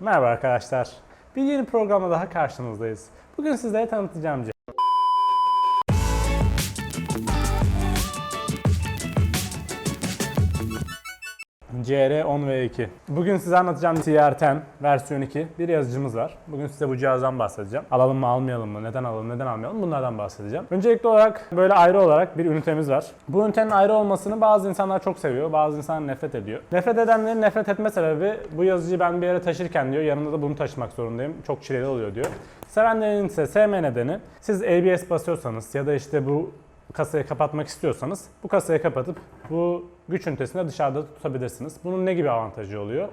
Merhaba arkadaşlar. Bir yeni programda daha karşınızdayız. Bugün sizlere tanıtacağım cihaz. CR10 v 2. Bugün size anlatacağım CR10 versiyon 2 bir yazıcımız var. Bugün size bu cihazdan bahsedeceğim. Alalım mı almayalım mı, neden alalım neden almayalım bunlardan bahsedeceğim. Öncelikli olarak böyle ayrı olarak bir ünitemiz var. Bu ünitenin ayrı olmasını bazı insanlar çok seviyor, bazı insanlar nefret ediyor. Nefret edenlerin nefret etme sebebi bu yazıcıyı ben bir yere taşırken diyor yanımda da bunu taşımak zorundayım. Çok çileli oluyor diyor. Sevenlerin ise sevme nedeni siz ABS basıyorsanız ya da işte bu kasayı kapatmak istiyorsanız bu kasayı kapatıp bu güç ünitesini dışarıda tutabilirsiniz. Bunun ne gibi avantajı oluyor?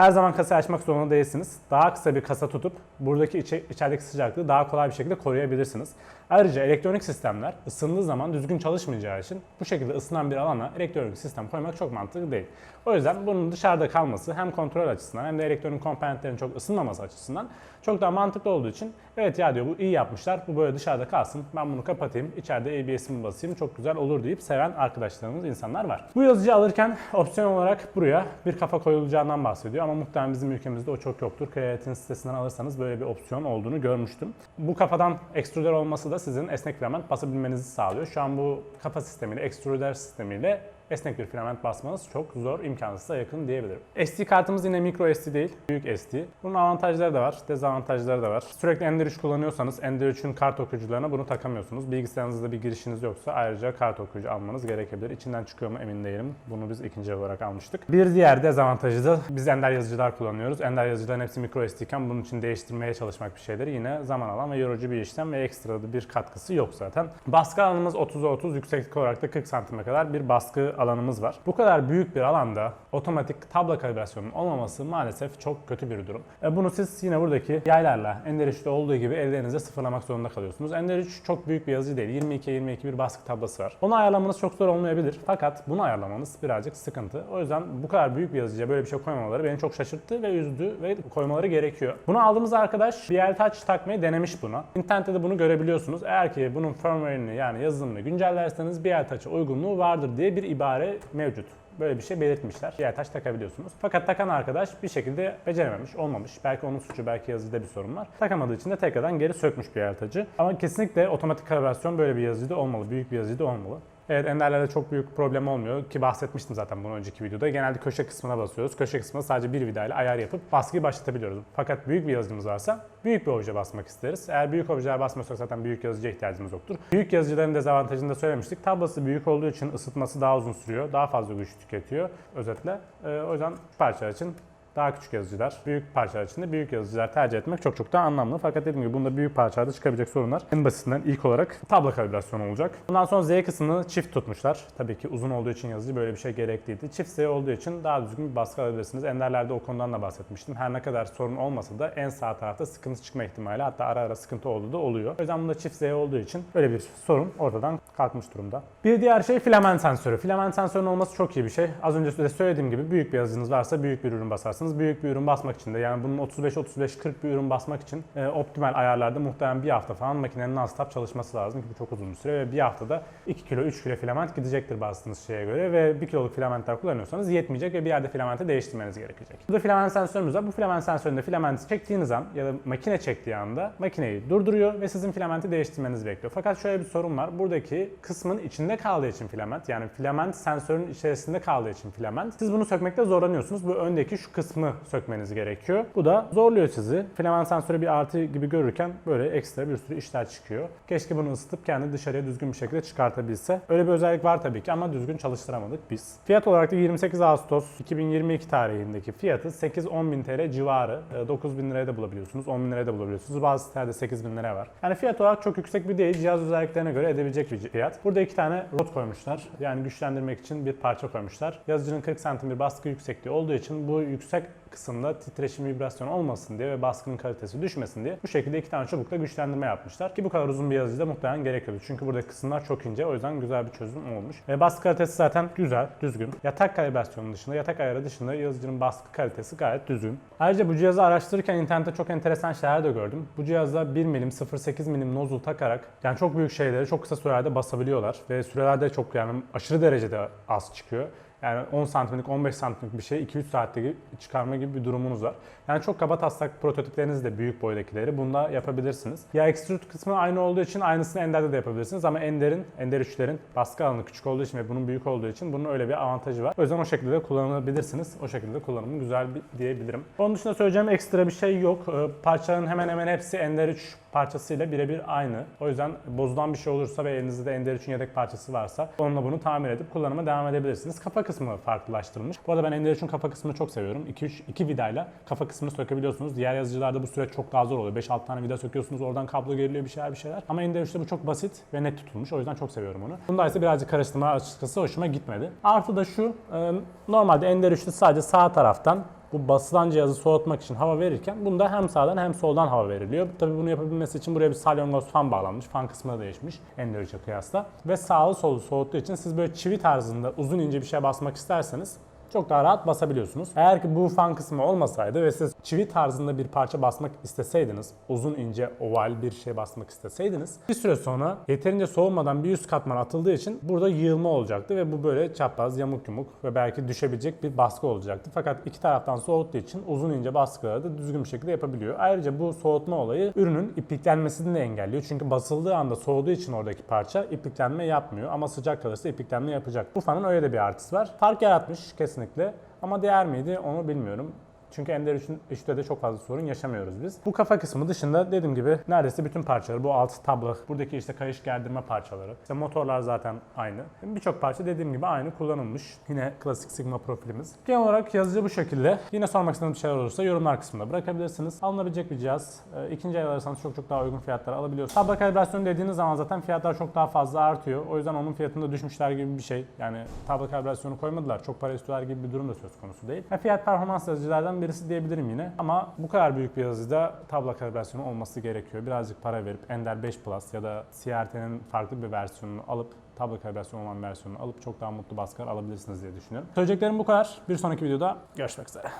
Her zaman kasayı açmak zorunda değilsiniz. Daha kısa bir kasa tutup buradaki içe, içerideki sıcaklığı daha kolay bir şekilde koruyabilirsiniz. Ayrıca elektronik sistemler ısındığı zaman düzgün çalışmayacağı için bu şekilde ısınan bir alana elektronik sistem koymak çok mantıklı değil. O yüzden bunun dışarıda kalması hem kontrol açısından hem de elektronik komponentlerin çok ısınmaması açısından çok daha mantıklı olduğu için evet ya diyor bu iyi yapmışlar bu böyle dışarıda kalsın ben bunu kapatayım içeride ABS'imi basayım çok güzel olur deyip seven arkadaşlarımız insanlar var. Bu yazıcıyı alırken opsiyon olarak buraya bir kafa koyulacağından bahsediyor ama muhtemelen bizim ülkemizde o çok yoktur. Kreatin sitesinden alırsanız böyle bir opsiyon olduğunu görmüştüm. Bu kafadan ekstrüder olması da sizin esnek filament basabilmenizi sağlıyor. Şu an bu kafa sistemiyle, ekstrüder sistemiyle esnek bir filament basmanız çok zor, imkansıza yakın diyebilirim. SD kartımız yine micro SD değil, büyük SD. Bunun avantajları da var, dezavantajları da var. Sürekli Ender 3 kullanıyorsanız Ender 3'ün kart okuyucularına bunu takamıyorsunuz. Bilgisayarınızda bir girişiniz yoksa ayrıca kart okuyucu almanız gerekebilir. İçinden çıkıyor mu emin değilim. Bunu biz ikinci olarak almıştık. Bir diğer dezavantajı da biz Ender yazıcılar kullanıyoruz. Ender yazıcıların hepsi micro SD iken bunun için değiştirmeye çalışmak bir şeyleri yine zaman alan ve yorucu bir işlem ve ekstra bir katkısı yok zaten. Baskı alanımız 30'a 30, yükseklik olarak da 40 santime kadar bir baskı alanımız var. Bu kadar büyük bir alanda otomatik tabla kalibrasyonunun olmaması maalesef çok kötü bir durum. E bunu siz yine buradaki yaylarla Ender 3'te olduğu gibi ellerinizde sıfırlamak zorunda kalıyorsunuz. Ender 3 çok büyük bir yazıcı değil. 22-22 bir baskı tablası var. Onu ayarlamanız çok zor olmayabilir. Fakat bunu ayarlamanız birazcık sıkıntı. O yüzden bu kadar büyük bir yazıcıya böyle bir şey koymamaları beni çok şaşırttı ve üzdü ve koymaları gerekiyor. Bunu aldığımız arkadaş BL Touch takmayı denemiş buna. İnternette de bunu görebiliyorsunuz. Eğer ki bunun firmware'ini yani yazılımını güncellerseniz BL Touch'a uygunluğu vardır diye bir ibare mevcut. Böyle bir şey belirtmişler. Diğer taş takabiliyorsunuz. Fakat takan arkadaş bir şekilde becerememiş, olmamış. Belki onun suçu, belki yazıcıda bir sorun var. Takamadığı için de tekrardan geri sökmüş bir tacı. Ama kesinlikle otomatik kalibrasyon böyle bir yazıcıda olmalı. Büyük bir yazıcıda olmalı. Evet Ender'lerde çok büyük problem olmuyor ki bahsetmiştim zaten bunu önceki videoda. Genelde köşe kısmına basıyoruz. Köşe kısmına sadece bir vidayla ayar yapıp baskıyı başlatabiliyoruz. Fakat büyük bir yazıcımız varsa büyük bir obje basmak isteriz. Eğer büyük objeler basmıyorsak zaten büyük yazıcıya ihtiyacımız yoktur. Büyük yazıcıların dezavantajını da söylemiştik. Tablası büyük olduğu için ısıtması daha uzun sürüyor. Daha fazla güç tüketiyor özetle. Ee, o yüzden parçalar için daha küçük yazıcılar, büyük parçalar için de büyük yazıcılar tercih etmek çok çok daha anlamlı. Fakat dediğim gibi bunda büyük parçalarda çıkabilecek sorunlar en basitinden ilk olarak tablo kalibrasyonu olacak. Bundan sonra Z kısmını çift tutmuşlar. Tabii ki uzun olduğu için yazıcı böyle bir şey gerekliydi. Çift Z olduğu için daha düzgün bir baskı alabilirsiniz. Enderlerde o konudan da bahsetmiştim. Her ne kadar sorun olmasa da en sağ tarafta sıkıntı çıkma ihtimali hatta ara ara sıkıntı olduğu da oluyor. O yüzden bunda çift Z olduğu için böyle bir sorun ortadan kalkmış durumda. Bir diğer şey filament sensörü. Filament sensörünün olması çok iyi bir şey. Az önce size söylediğim gibi büyük bir yazıcınız varsa büyük bir ürün basarsınız. Büyük bir ürün basmak için de yani bunun 35-35-40 bir ürün basmak için e, optimal ayarlarda muhtemelen bir hafta falan makinenin non-stop çalışması lazım ki bu çok uzun bir süre ve bir haftada 2 kilo 3 kilo filament gidecektir bastığınız şeye göre ve 1 kiloluk filamentler kullanıyorsanız yetmeyecek ve bir yerde filamenti değiştirmeniz gerekecek. Burada filament sensörümüz var. Bu filament sensöründe filamenti çektiğiniz an ya da makine çektiği anda makineyi durduruyor ve sizin filamenti değiştirmenizi bekliyor. Fakat şöyle bir sorun var. Buradaki kısmın içinde kaldığı için filament yani filament sensörün içerisinde kaldığı için filament siz bunu sökmekte zorlanıyorsunuz. Bu öndeki şu kısmı sökmeniz gerekiyor. Bu da zorluyor sizi. Filament sensörü bir artı gibi görürken böyle ekstra bir sürü işler çıkıyor. Keşke bunu ısıtıp kendi dışarıya düzgün bir şekilde çıkartabilse. Öyle bir özellik var tabii ki ama düzgün çalıştıramadık biz. Fiyat olarak da 28 Ağustos 2022 tarihindeki fiyatı 8-10 bin TL civarı. 9 bin liraya da bulabiliyorsunuz, 10 bin liraya da bulabiliyorsunuz. Bazı sitelerde 8 bin lira var. Yani fiyat olarak çok yüksek bir değil. Cihaz özelliklerine göre edebilecek bir fiyat. Burada iki tane rot koymuşlar. Yani güçlendirmek için bir parça koymuşlar. Yazıcının 40 santim bir baskı yüksekliği olduğu için bu yüksek kısımda titreşim vibrasyon olmasın diye ve baskının kalitesi düşmesin diye bu şekilde iki tane çubukla güçlendirme yapmışlar. Ki bu kadar uzun bir yazıcıda muhtemelen gerekiyordu. Çünkü buradaki kısımlar çok ince. O yüzden güzel bir çözüm olmuş. Ve baskı kalitesi zaten güzel, düzgün. Yatak kalibrasyonu dışında, yatak ayarı dışında yazıcının baskı kalitesi gayet düzgün. Ayrıca bu cihazı araştırırken internette çok enteresan şeyler de gördüm. Bu cihazda 1 milim 0.8 milim nozul takarak yani çok büyük şeyleri çok kısa sürelerde basabiliyorlar. Ve sürelerde çok yani aşırı derecede az çıkıyor. Yani 10 santimlik, 15 santimlik bir şey 2-3 saatte çıkarma gibi bir durumunuz var. Yani çok kaba taslak prototipleriniz de büyük boydakileri bunda yapabilirsiniz. Ya extrude kısmı aynı olduğu için aynısını Ender'de de yapabilirsiniz ama Ender'in, Ender 3'lerin baskı alanı küçük olduğu için ve bunun büyük olduğu için bunun öyle bir avantajı var. O yüzden o şekilde de kullanabilirsiniz. O şekilde kullanımı güzel bir diyebilirim. Onun dışında söyleyeceğim ekstra bir şey yok. Ee, Parçaların hemen hemen hepsi Ender 3 parçasıyla birebir aynı. O yüzden bozulan bir şey olursa ve elinizde de Ender 3'ün yedek parçası varsa onunla bunu tamir edip kullanıma devam edebilirsiniz. Kafa kısmı farklılaştırılmış. Bu arada ben Ender 3'ün kafa kısmını çok seviyorum. 2-3 2 vidayla kafa kısmını sökebiliyorsunuz. Diğer yazıcılarda bu süreç çok daha zor oluyor. 5-6 tane vida söküyorsunuz. Oradan kablo geriliyor bir şeyler bir şeyler. Ama Ender 3'te bu çok basit ve net tutulmuş. O yüzden çok seviyorum onu. Bunda ise birazcık karıştırma açıkçası hoşuma gitmedi. Artı da şu. e, Normalde Ender 3'te sadece sağ taraftan bu basılan cihazı soğutmak için hava verirken bunda hem sağdan hem soldan hava veriliyor. Tabii bunu yapabilmesi için buraya bir salyangoz fan bağlanmış. Fan kısmı da değişmiş Ender 3'e kıyasla. Ve sağı solu soğuttuğu için siz böyle çivi tarzında uzun ince bir şey basmak isterseniz çok daha rahat basabiliyorsunuz. Eğer ki bu fan kısmı olmasaydı ve siz çivi tarzında bir parça basmak isteseydiniz, uzun ince oval bir şey basmak isteseydiniz, bir süre sonra yeterince soğumadan bir üst katman atıldığı için burada yığılma olacaktı ve bu böyle çapraz, yamuk yumuk ve belki düşebilecek bir baskı olacaktı. Fakat iki taraftan soğuttuğu için uzun ince baskıları da düzgün bir şekilde yapabiliyor. Ayrıca bu soğutma olayı ürünün ipliklenmesini de engelliyor. Çünkü basıldığı anda soğuduğu için oradaki parça ipliklenme yapmıyor ama sıcak kalırsa ipliklenme yapacak. Bu fanın öyle de bir artısı var. Fark yaratmış kesinlikle ama değer miydi onu bilmiyorum. Çünkü Ender 3'ün 3'te de çok fazla sorun yaşamıyoruz biz. Bu kafa kısmı dışında dediğim gibi neredeyse bütün parçaları, bu alt tablo, buradaki işte kayış gerdirme parçaları, işte motorlar zaten aynı. Birçok parça dediğim gibi aynı kullanılmış. Yine klasik Sigma profilimiz. Genel olarak yazıcı bu şekilde. Yine sormak istediğiniz bir şeyler olursa yorumlar kısmında bırakabilirsiniz. Alınabilecek bir cihaz. Ee, İkinci el alırsanız çok çok daha uygun fiyatlara alabiliyorsunuz. Tablo kalibrasyonu dediğiniz zaman zaten fiyatlar çok daha fazla artıyor. O yüzden onun fiyatında düşmüşler gibi bir şey. Yani tablo kalibrasyonu koymadılar. Çok para istiyorlar gibi bir durum da söz konusu değil. Ha, fiyat performans yazıcılardan birisi diyebilirim yine. Ama bu kadar büyük bir yazıcıda tablo kalibrasyonu olması gerekiyor. Birazcık para verip Ender 5 Plus ya da CRT'nin farklı bir versiyonunu alıp tablo kalibrasyonu olan versiyonunu alıp çok daha mutlu baskılar alabilirsiniz diye düşünüyorum. Söyleyeceklerim bu kadar. Bir sonraki videoda görüşmek üzere.